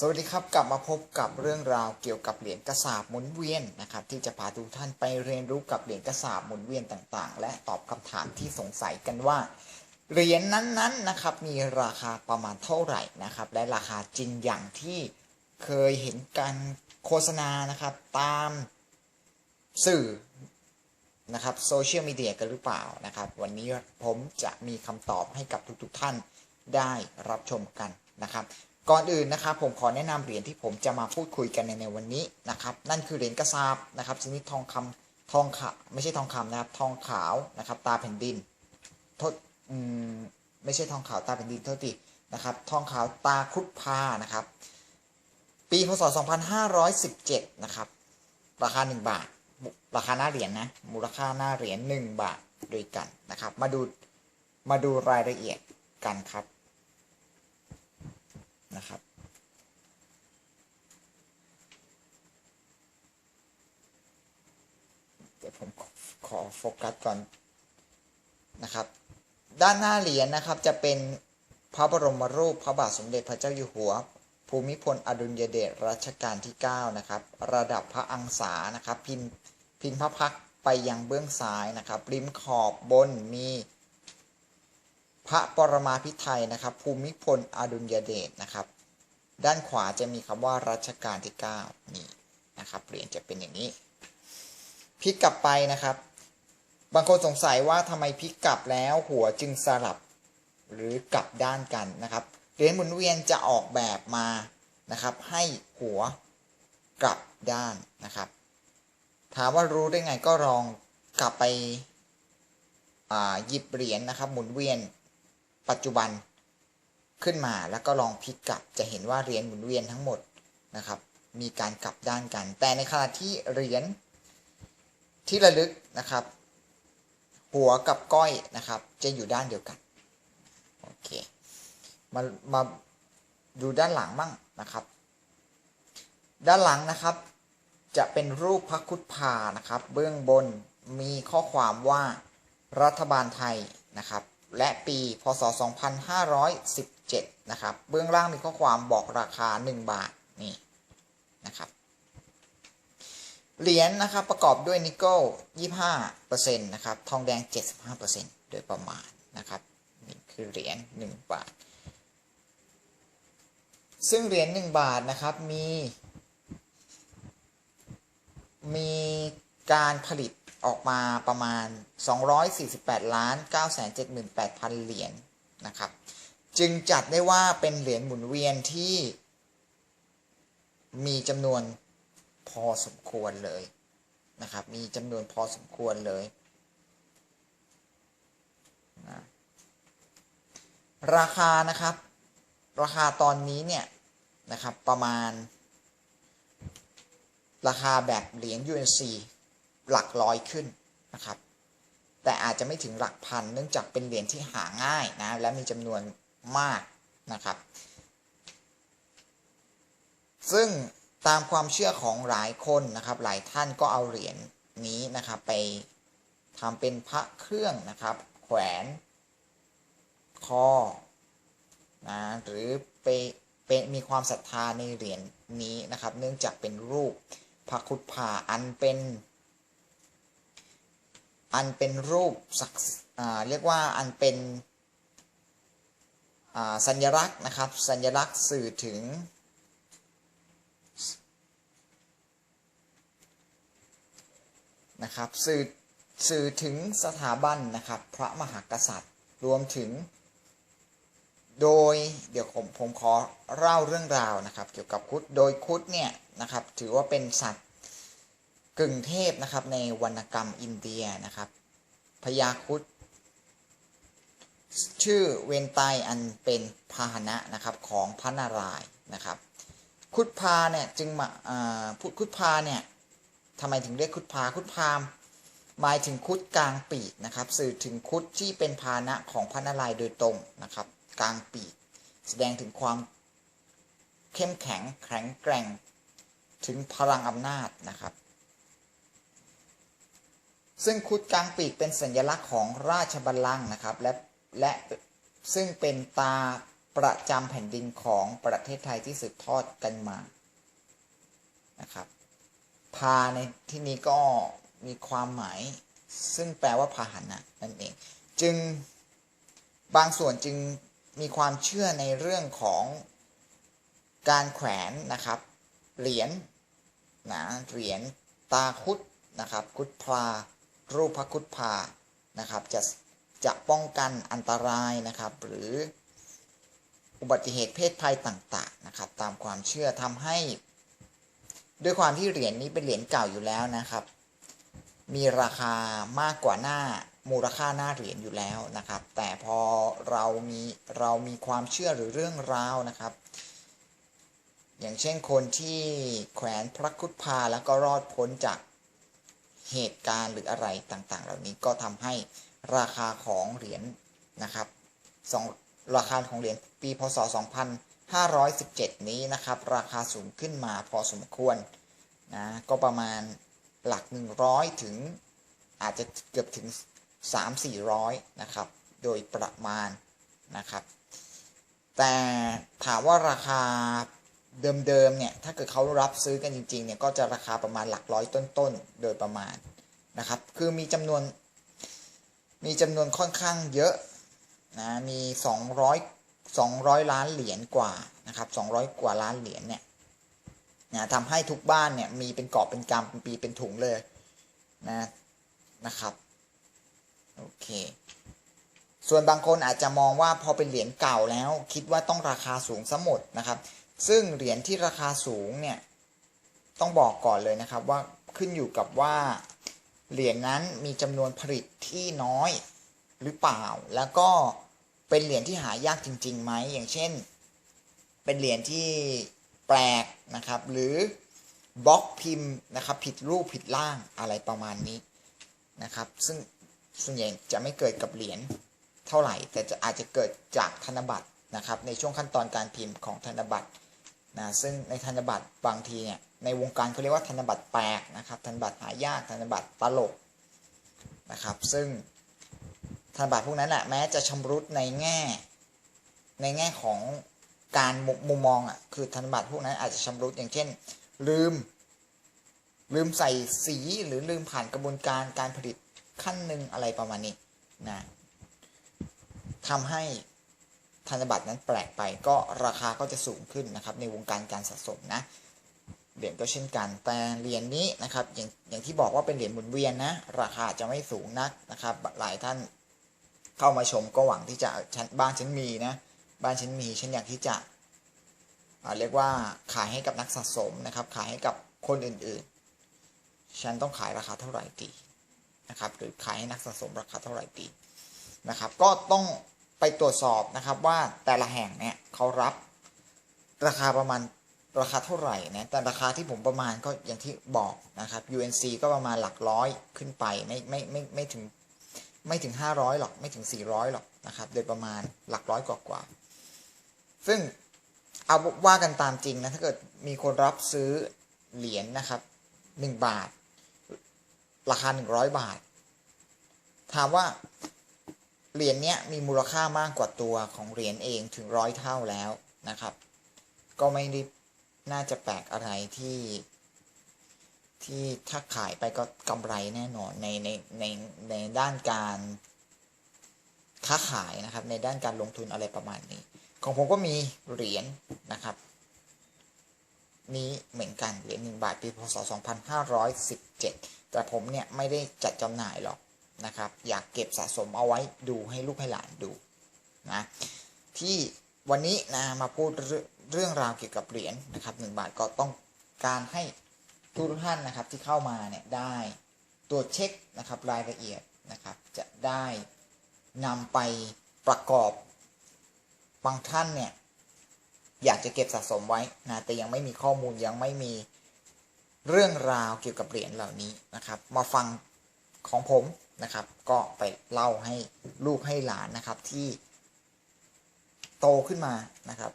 สวัสดีครับ กลับมาพบกับเรื่องราวเกี่ยวกับเหรียญกระสาบหมุนเวียนนะครับ ที่จะพาทุกท่านไปเรียนรู้กับเหรียญกระสาบหมุนเวียนต่างๆ และตอบคำถามที่สงสัยกันว่าเหรียญนั้นๆนะครับมีราคาประมาณเท่าไหร่นะครับ และราคาจริงอย่างที่เคยเห็นการโฆษณานะครับ ตามสื่อนะครับโซเชียลมีเดียกันหรือเปล่านะครับ วันนี้ผมจะมีคำตอบให้กับทุกๆท่านได้รับชมกันนะครับ ก่อนอื่นนะครับผมขอแนะนำเหรียญที่ผมจะมาพูดคุยกันในในวันนี้นะครับ นั่นคือเหรียญกระสาบนะครับชนิดทองคำทองขาวไม่ใช่ทองคำนะครับ ทองขาวนะครับ ตาแผ่นดินโทษอืมไม่ใช่ทองขาวตาแผ่นดินโทษทีนะครับ ทองขาวตาครุฑพานะครับ ปีพศ 2517 นะครับ ราคา 1 บาท ราคาหน้าเหรียญนะมูลค่าหน้าเหรียญ1บาทด้วยกันนะครับ มาดูมาดูรายละเอียดกันครับ นะครับ เดี๋ยวผมขอโฟกัสก่อนนะครับ ด้านหน้าเหรียญนะครับจะเป็นพระบรมรูปพระบาทสมเด็จพระเจ้าอยู่หัว ภูมิพลอดุลยเดชรัชกาลที่ 9 นะครับ ระดับพระอังสานะครับ พินพินพระพักไปยังเบื้องซ้ายนะครับ ริมขอบบนมีพระปรมาภิไธยนะครับ ภูมิพลอดุลยเดชนะครับ ด้านขวาจะมีคำว่ารัชกาลที่ 9 นี่นะครับเหรียญจะเป็นอย่างนี้พลิกกลับไปนะครับ บางคนสงสัยว่าทำไมพลิกกลับแล้วหัวจึงสลับหรือกลับด้านกันนะครับเหรียญหมุนเวียนจะออกแบบมานะครับ ให้หัวกลับด้านนะครับ ถามว่ารู้ได้ไงก็ลองกลับไปหยิบเหรียญนะครับ หมุนเวียนปัจจุบัน ขึ้นมาแล้วก็ลองพลิกกลับจะเห็นว่าเหรียญหมุนเวียนทั้งหมดนะครับ มีการกลับด้านกัน แต่ในขณะที่เหรียญที่ระลึกนะครับ หัวกับก้อยนะครับ จะอยู่ด้านเดียวกันโอเคมามาดูด้านหลังบ้างนะครับ ด้านหลังนะครับ จะเป็นรูปพระคุดพานะครับ เบื้องบนมีข้อความว่ารัฐบาลไทยนะครับ และปีพศ 7 นะครับ เบื้องล่างมีข้อความบอกราคา 1 บาทนี่นะครับเหรียญนะครับประกอบด้วยนิกเกิล25%นะครับทองแดง 75%โดยประมาณนะครับนี่คือเหรียญ1บาท ซึ่งเหรียญ1บาทนะครับมี มีการผลิตออกมาประมาณ 248 ล้าน 978,000 เหรียญนนะครับ จึงจัดได้ว่าเป็นเหรียญหมุนเวียนที่มีจำนวนพอสมควรเลยนะครับ มีจำนวนพอสมควรเลยนะราคานะครับ ราคาตอนนี้เนี่ยนะครับประมาณ ราคาแบบเหรียญ UNC หลักร้อยขึ้นนะครับ แต่อาจจะไม่ถึงหลักพันเนื่องจากเป็นเหรียญที่หาง่ายนะ และมีจำนวน มากนะครับ ซึ่งตามความเชื่อของหลายคนนะครับ หลายท่านก็เอาเหรียญนี้นะครับ ไปทำเป็นพระเครื่องนะครับ แขวนคอนะหรือไปเป็นมีความศรัทธาในเหรียญนี้นะครับ เนื่องจากเป็นรูปพระคุดพาอันเป็น อันเป็นรูปศักดิ์เรียกว่าอันเป็น สัญลักษณ์นะครับ สัญลักษณ์สื่อถึง นะครับสื่อสื่อถึงสถาบันนะครับ พระมหากษัตริย์รวมถึง โดยเดี๋ยวผมผมขอเล่าเรื่องราวนะครับ เกี่ยวกับคุดโดยคุดเนี่ยนะครับ ถือว่าเป็นสัตว์กึ่งเทพนะครับในวรรณกรรมอินเดียนะครับพญาคุด ชื่อเวนไตอันเป็นพาหนะนะครับของพระนารายณ์นะครับคุดพาเนี่ยจึงมาอ่าพูดคุดพาเนี่ยทำไมถึงเรียกคุดพาคุดพามหมายถึงคุดกลางปีกนะครับ สื่อถึงคุดที่เป็นพาหนะของพระนารายณ์โดยตรงนะครับ กลางปีก แสดงถึงความเข้มแข็งแข็งแกร่งถึงพลังอำนาจนะครับ ซึ่งคุดกลางปีกเป็นสัญลักษณ์ของราชบัลลังก์นะครับ และ และซึ่งเป็นตาประจำแผ่นดินของประเทศไทยที่สืบทอดกันมานะครับพาในที่นี้ก็มีความหมาย ซึ่งแปลว่าพาหนะนั่นเอง จึงบางส่วนจึงมีความเชื่อในเรื่องของการแขวนนะครับ เหรียญนะเหรียญตาคุดนะครับคุดพลารูปพระคุดพานะครับ จะ จะป้องกันอันตรายนะครับ หรืออุบัติเหตุเพศภัยต่างๆนะครับ ตามความเชื่อทำให้ ด้วยความที่เหรียญนี้เป็นเหรียญเก่าอยู่แล้วนะครับ มีราคามากกว่าหน้ามูลค่าหน้าเหรียญอยู่แล้วนะครับ แต่พอเรามีเรามีความเชื่อหรือเรื่องราวนะครับ อย่างเช่นคนที่แขวนพระคุดพาแล้วก็รอดพ้นจากเหตุการณ์หรืออะไรต่างๆ เหล่านี้ก็ทำให้ ราคาของเหรียญนะครับสองราคาของเหรียญปีพศ 2517 นี้นะครับ ราคาสูงขึ้นมาพอสมควรนะก็ประมาณหลัก 100 ถึงอาจจะเกือบถึง 3-400 นะครับ โดยประมาณนะครับ แต่ถามว่าราคาเดิมๆเนี่ยถ้าเกิดเขารับซื้อกันจริงๆเนี่ยก็จะราคาประมาณหลักร้อยต้นๆ โดยประมาณนะครับ คือมีจำนวน มีจำนวนค่อนข้างเยอะนะมี 200 200 ล้านเหรียญกว่านะครับ200 กว่าล้านเหรียญเนี่ยนะทำให้ทุกบ้านเนี่ยมีเป็นกอบเป็นกำเป็นปีเป็นถุงเลยนะนะครับโอเคส่วนบางคนอาจจะมองว่าพอเป็นเหรียญเก่าแล้ว คิดว่าต้องราคาสูงซะหมดนะครับ ซึ่งเหรียญที่ราคาสูงเนี่ยต้องบอกก่อนเลยนะครับว่าขึ้นอยู่กับว่า เหรียญนั้นมีจำนวนผลิตที่น้อยหรือเปล่า แล้วก็เป็นเหรียญที่หายากจริงๆไหมอย่างเช่น เป็นเหรียญที่แปลกนะครับ หรือบล็อกพิมพ์นะครับผิดรูปผิดร่างอะไรประมาณนี้นะครับ ซึ่งส่วนใหญ่จะไม่เกิดกับเหรียญเท่าไหร่ แต่จะอาจจะเกิดจากธนบัตรนะครับ ในช่วงขั้นตอนการพิมพ์ของธนบัตร นะซึ่งในธนบัตรบางทีเนี่ยในวงการเขาเรียกว่าธนบัตรแปลกนะครับธนบัตรหายากธนบัตรตลกนะครับซึ่งธนบัตรพวกนั้นแหละแม้จะชำรุดในแง่ ในแง่ของการมุมมองอะคือธนบัตรพวกนั้นอาจจะชำรุดอย่างเช่น ลืม ลืมใส่สีหรือลืมผ่านกระบวนการการผลิตขั้นหนึ่งอะไรประมาณนี้นะทำให้ ธนบัตรนั้นแปลกไปก็ราคาก็จะสูงขึ้นนะครับในวงการการสะสมนะเหรียญก็เช่นกัน แต่เหรียญนนี้นะครับอย่างอย่างที่บอกว่าเป็นเหรียญหมุนเวียนนะ ราคาจะไม่สูงนักนะครับ หลายท่านเข้ามาชมก็หวังที่จะฉันบ้านฉันมีนะ บ้านฉันมีฉันอยากที่จะเรียกว่าขายให้กับนักสะสมนะครับ ขายให้กับคนอื่นๆ ฉันต้องขายราคาเท่าไหร่ดีนะครับ หรือขายให้นักสะสมราคาเท่าไหร่ดีนะครับ ก็ต้อง ไปตรวจสอบนะครับว่าแต่ละแห่งเนี่ยเขารับราคาประมาณราคาเท่าไหร่นะแต่ราคาที่ผมประมาณก็อย่างที่บอกนะครับ UNC ก็ประมาณหลักร้อยขึ้นไปไม่ไม่ไม่ไม่ถึงไม่ถึง 500 หรอกไม่ถึง 400 หรอกนะครับโดยประมาณหลักร้อยกว่ากว่า ซึ่งเอาว่ากันตามจริงนะถ้าเกิดมีคนรับซื้อเหรียญนนะครับ 1 บาท ราคา 100 บาท ถามว่า เหรียญเนี้ยมีมูลค่ามากกว่าตัวของเหรียญเองถึงร้อยเท่าแล้วนะครับ ก็ไม่ได้น่าจะแปลกอะไรที่ ที่ถ้าขายไปก็กำไรแน่นอนในในในในด้านการค้าขายนะครับ ในด้านการลงทุนอะไรประมาณนี้ ของผมก็มีเหรียญนะครับ นี้เหมือนกันเหรียญหนึ่งบาทปีพศ2517 แต่ผมเนี่ยไม่ได้จัดจำหน่ายหรอก นะครับ อยากเก็บสะสมเอาไว้ดูให้ลูกให้หลานดูนะที่วันนี้นะมาพูดเรื่องราวเกี่ยวกับเหรียญนะครับหนึ่งบาทก็ต้องการให้ทุกท่านนะครับที่เข้ามาเนี่ยได้ตรวจเช็คนะครับรายละเอียดนะครับจะได้นำไปประกอบบางท่านเนี่ยอยากจะเก็บสะสมไว้นะแต่ยังไม่มีข้อมูลยังไม่มีเรื่องราวเกี่ยวกับเหรียญเหล่านี้นะครับ มาฟังของผม นะครับ ก็ไปเล่าให้ลูกให้หลานนะครับที่โตขึ้นมานะครับ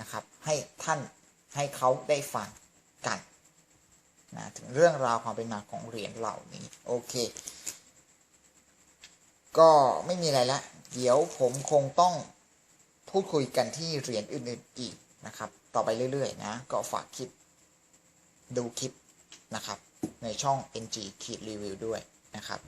นะครับ ให้ท่านให้เขาได้ฟังกันนะถึงเรื่องราวความเป็นมาของเหรียญเหล่านี้ โอเค ก็ไม่มีอะไรละเดี๋ยวผมคงต้องพูดคุยกันที่เหรียญอื่นๆอีกนะครับ ต่อไปเรื่อยๆนะ ก็ฝากคลิปดูคลิปนะครับ ในช่อง ng ขีดรีวิวด้วยนะครับ